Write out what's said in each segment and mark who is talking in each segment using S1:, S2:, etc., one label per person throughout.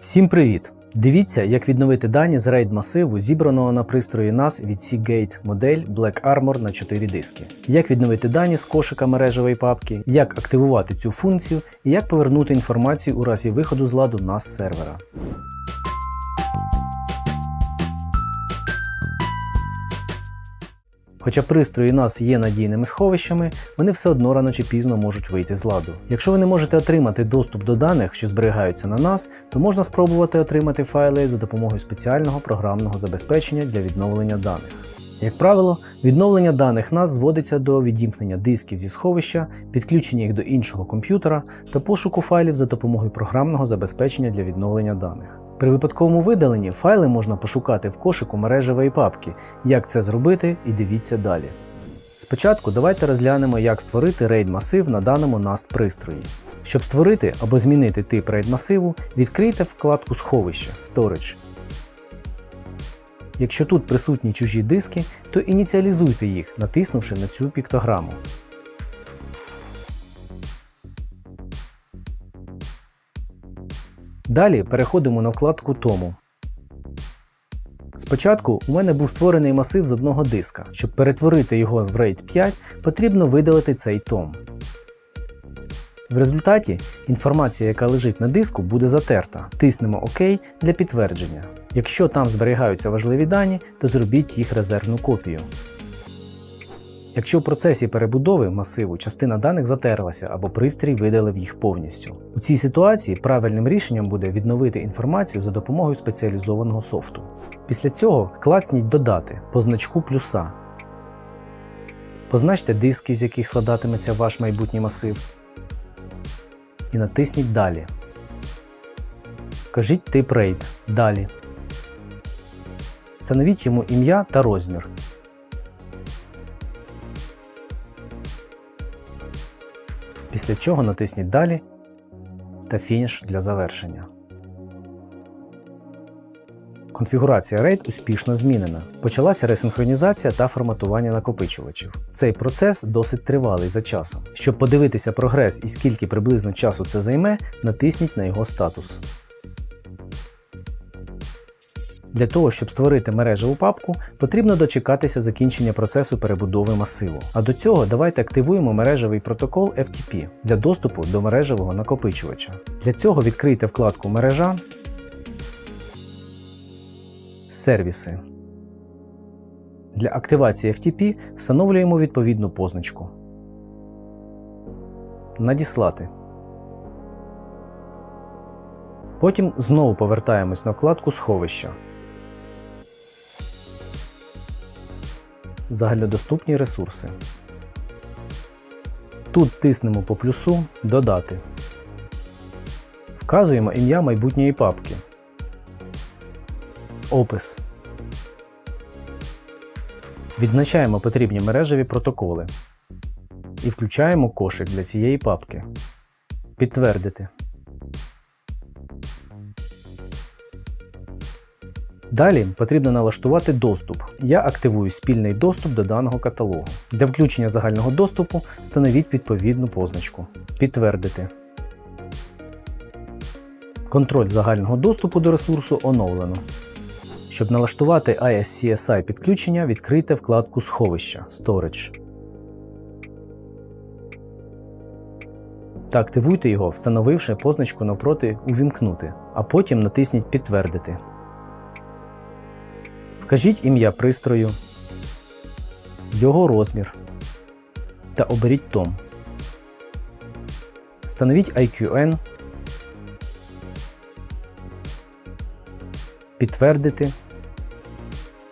S1: Всім привіт! Дивіться, як відновити дані з RAID масиву, зібраного на пристрої NAS від Seagate модель Black Armor на 4 диски. Як відновити дані з кошика мережевої папки, як активувати цю функцію і як повернути інформацію у разі виходу з ладу NAS сервера. Хоча пристрої NAS є надійними сховищами, вони все одно рано чи пізно можуть вийти з ладу. Якщо ви не можете отримати доступ до даних, що зберігаються на NAS, то можна спробувати отримати файли за допомогою спеціального програмного забезпечення для відновлення даних. Як правило, відновлення даних NAS зводиться до відімкнення дисків зі сховища, підключення їх до іншого комп'ютера та пошуку файлів за допомогою програмного забезпечення для відновлення даних. При випадковому видаленні файли можна пошукати в кошику мережевої папки. Як це зробити, і дивіться далі. Спочатку давайте розглянемо, як створити RAID масив на даному NAS пристрої. Щоб створити або змінити тип RAID масиву, відкрийте вкладку сховища Storage. Якщо тут присутні чужі диски, то ініціалізуйте їх, натиснувши на цю піктограму. Далі переходимо на вкладку Тому. Спочатку у мене був створений масив з одного диска. Щоб перетворити його в RAID 5, потрібно видалити цей том. В результаті інформація, яка лежить на диску, буде затерта. Тиснемо ОК для підтвердження. Якщо там зберігаються важливі дані, то зробіть їх резервну копію. Якщо в процесі перебудови масиву частина даних затерлася або пристрій видалив їх повністю. У цій ситуації правильним рішенням буде відновити інформацію за допомогою спеціалізованого софту. Після цього клацніть Додати по значку плюса. Позначте диски, з яких складатиметься ваш майбутній масив. І натисніть Далі. Вкажіть тип RAID. Далі. Встановіть йому ім'я та розмір. Після чого натисніть Далі та фініш для завершення. Конфігурація RAID успішно змінена. Почалася ресинхронізація та форматування накопичувачів. Цей процес досить тривалий за часом. Щоб подивитися прогрес і скільки приблизно часу це займе, натисніть на його статус. Для того, щоб створити мережеву папку, потрібно дочекатися закінчення процесу перебудови масиву. А до цього давайте активуємо мережевий протокол FTP для доступу до мережевого накопичувача. Для цього відкрийте вкладку Мережа, Сервіси. Для активації FTP встановлюємо відповідну позначку. Надіслати. Потім знову повертаємось на вкладку Сховища. Загальнодоступні ресурси. Тут тиснемо по плюсу Додати. Вказуємо ім'я майбутньої папки. Опис. Відзначаємо потрібні мережеві протоколи. І включаємо кошик для цієї папки. Підтвердити. Далі потрібно налаштувати доступ. Я активую спільний доступ до даного каталогу. Для включення загального доступу встановіть відповідну позначку. Підтвердити. Контроль загального доступу до ресурсу оновлено. Щоб налаштувати ISCSI підключення, відкрийте вкладку Сховища Storage. Та активуйте його, встановивши позначку навпроти Увімкнути, а потім натисніть Підтвердити. Вкажіть ім'я пристрою, його розмір та оберіть том. Встановіть IQN, підтвердити.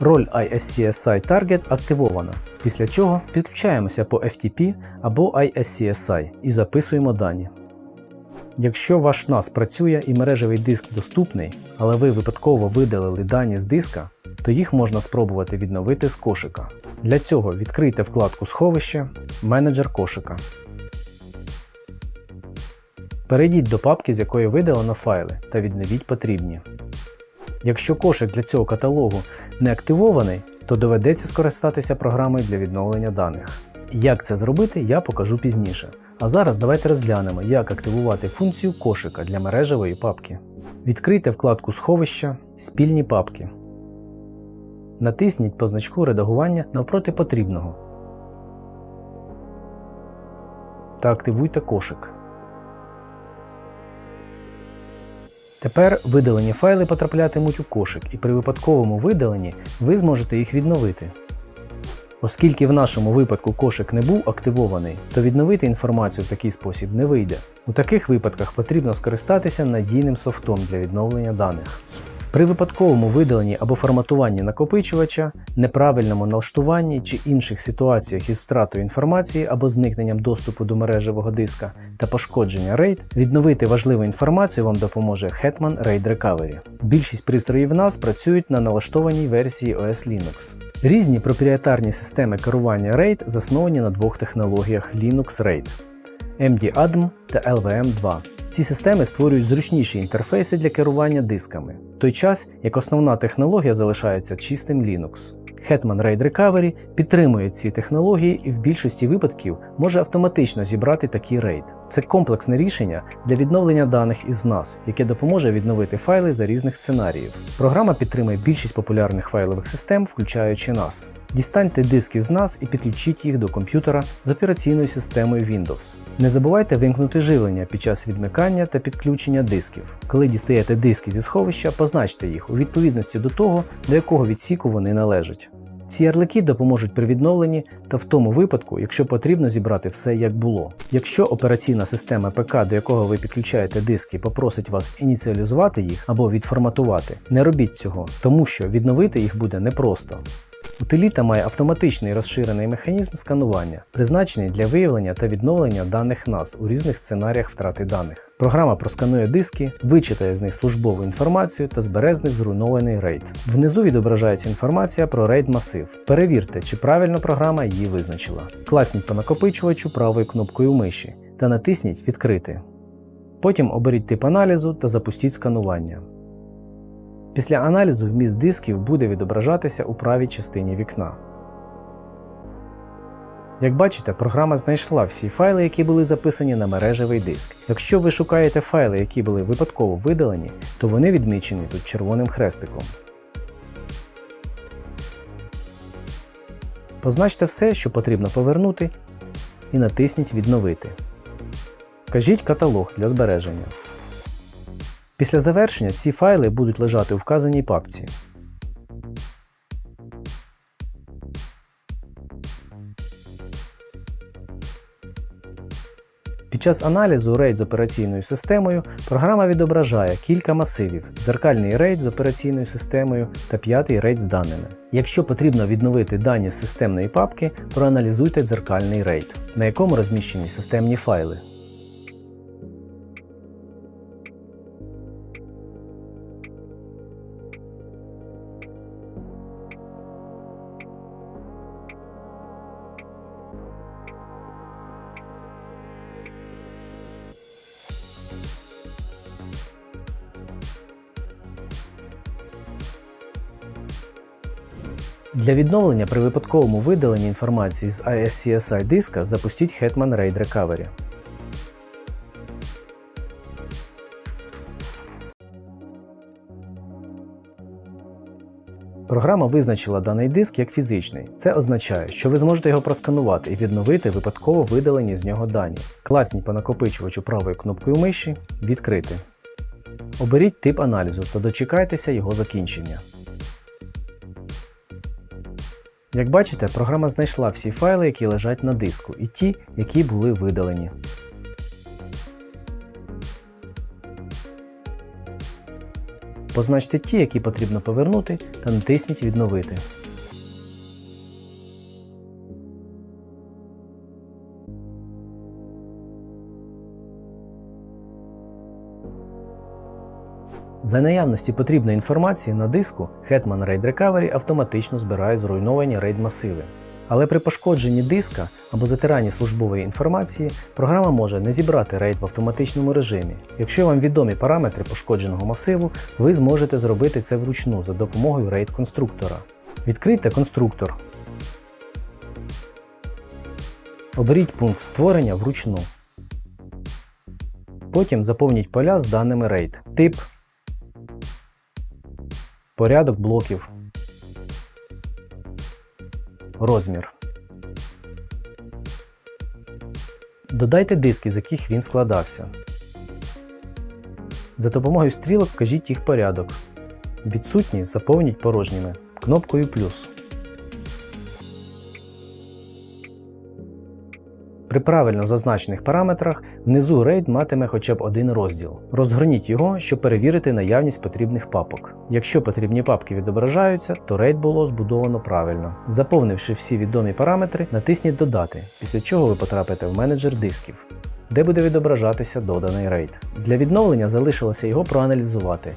S1: Роль ISCSI Target активована, після чого підключаємося по FTP або ISCSI і записуємо дані. Якщо ваш NAS працює і мережевий диск доступний, але ви випадково видалили дані з диска, то їх можна спробувати відновити з кошика. Для цього відкрийте вкладку Сховище, Менеджер кошика. Перейдіть до папки, з якої видалено файли, та відновіть потрібні. Якщо кошик для цього каталогу не активований, то доведеться скористатися програмою для відновлення даних. Як це зробити, я покажу пізніше. А зараз давайте розглянемо, як активувати функцію кошика для мережевої папки. Відкрийте вкладку Сховища Спільні папки. Натисніть по значку редагування навпроти потрібного та активуйте кошик. Тепер видалені файли потраплятимуть у кошик, і при випадковому видаленні ви зможете їх відновити. Оскільки в нашому випадку кошик не був активований, то відновити інформацію в такий спосіб не вийде. У таких випадках потрібно скористатися надійним софтом для відновлення даних. При випадковому видаленні або форматуванні накопичувача, неправильному налаштуванні чи інших ситуаціях із втратою інформації або зникненням доступу до мережевого диска та пошкодження RAID, відновити важливу інформацію вам допоможе Hetman RAID Recovery. Більшість пристроїв нас працюють на налаштованій версії OS Linux. Різні проприєтарні системи керування RAID засновані на двох технологіях Linux RAID MD-ADM та LVM2. Ці системи створюють зручніші інтерфейси для керування дисками, в той час як основна технологія залишається чистим Linux. Hetman RAID Recovery підтримує ці технології і в більшості випадків може автоматично зібрати такі RAID. Це комплексне рішення для відновлення даних із NAS, яке допоможе відновити файли за різних сценаріїв. Програма підтримує більшість популярних файлових систем, включаючи NAS. Дістаньте диски з NAS і підключіть їх до комп'ютера з операційною системою Windows. Не забувайте вимкнути живлення під час відмикання та підключення дисків. Коли дістаєте диски зі сховища, позначте їх у відповідності до того, до якого відсіку вони належать. Ці ярлики допоможуть при відновленні та в тому випадку, якщо потрібно зібрати все як було. Якщо операційна система ПК, до якого ви підключаєте диски, попросить вас ініціалізувати їх або відформатувати, не робіть цього, тому що відновити їх буде непросто. Утиліта має автоматичний розширений механізм сканування, призначений для виявлення та відновлення даних NAS у різних сценаріях втрати даних. Програма просканує диски, вичитає з них службову інформацію та збере з них зруйнований RAID. Внизу відображається інформація про RAID масив. Перевірте, чи правильно програма її визначила. Класніть по накопичувачу правою кнопкою миші та натисніть Відкрити. Потім оберіть тип аналізу та запустіть сканування. Після аналізу вміст дисків буде відображатися у правій частині вікна. Як бачите, програма знайшла всі файли, які були записані на мережевий диск. Якщо ви шукаєте файли, які були випадково видалені, то вони відмічені тут червоним хрестиком. Позначте все, що потрібно повернути, і натисніть Відновити. Вкажіть каталог для збереження. Після завершення ці файли будуть лежати у вказаній папці. Під час аналізу RAID з операційною системою програма відображає кілька масивів: дзеркальний RAID з операційною системою та п'ятий RAID з даними. Якщо потрібно відновити дані з системної папки, проаналізуйте дзеркальний RAID, на якому розміщені системні файли. Для відновлення при випадковому видаленні інформації з ISCSI диска запустіть Hetman RAID Recovery. Програма визначила даний диск як фізичний. Це означає, що ви зможете його просканувати і відновити випадково видалені з нього дані. Класніть по накопичувачу правою кнопкою миші Відкрити. Оберіть тип аналізу та дочекайтеся його закінчення. Як бачите, програма знайшла всі файли, які лежать на диску, і ті, які були видалені. Позначте ті, які потрібно повернути, та натисніть Відновити. За наявності потрібної інформації на диску Hetman RAID Recovery автоматично збирає зруйновані RAID масиви. Але при пошкодженні диска або затиранні службової інформації програма може не зібрати RAID в автоматичному режимі. Якщо вам відомі параметри пошкодженого масиву, ви зможете зробити це вручну за допомогою RAID конструктора. Відкрийте конструктор. Оберіть пункт створення вручну. Потім заповніть поля з даними RAID, тип, порядок блоків, розмір. Додайте диски, з яких він складався. За допомогою стрілок вкажіть їх порядок. Відсутні заповніть порожніми кнопкою плюс. При правильно зазначених параметрах внизу RAID матиме хоча б один розділ. Розгорніть його, щоб перевірити наявність потрібних папок. Якщо потрібні папки відображаються, то RAID було збудовано правильно. Заповнивши всі відомі параметри, натисніть Додати, після чого ви потрапите в менеджер дисків, де буде відображатися доданий RAID. Для відновлення залишилося його проаналізувати.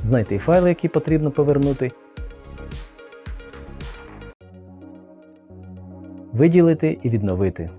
S1: Знайти файли, які потрібно повернути, виділити і відновити.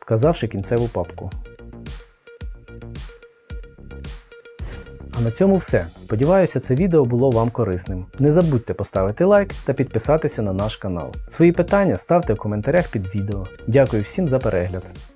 S1: Вказавши кінцеву папку. А на цьому все. Сподіваюся, це відео було вам корисним. Не забудьте поставити лайк та підписатися на наш канал. Свої питання ставте в коментарях під відео. Дякую всім за перегляд.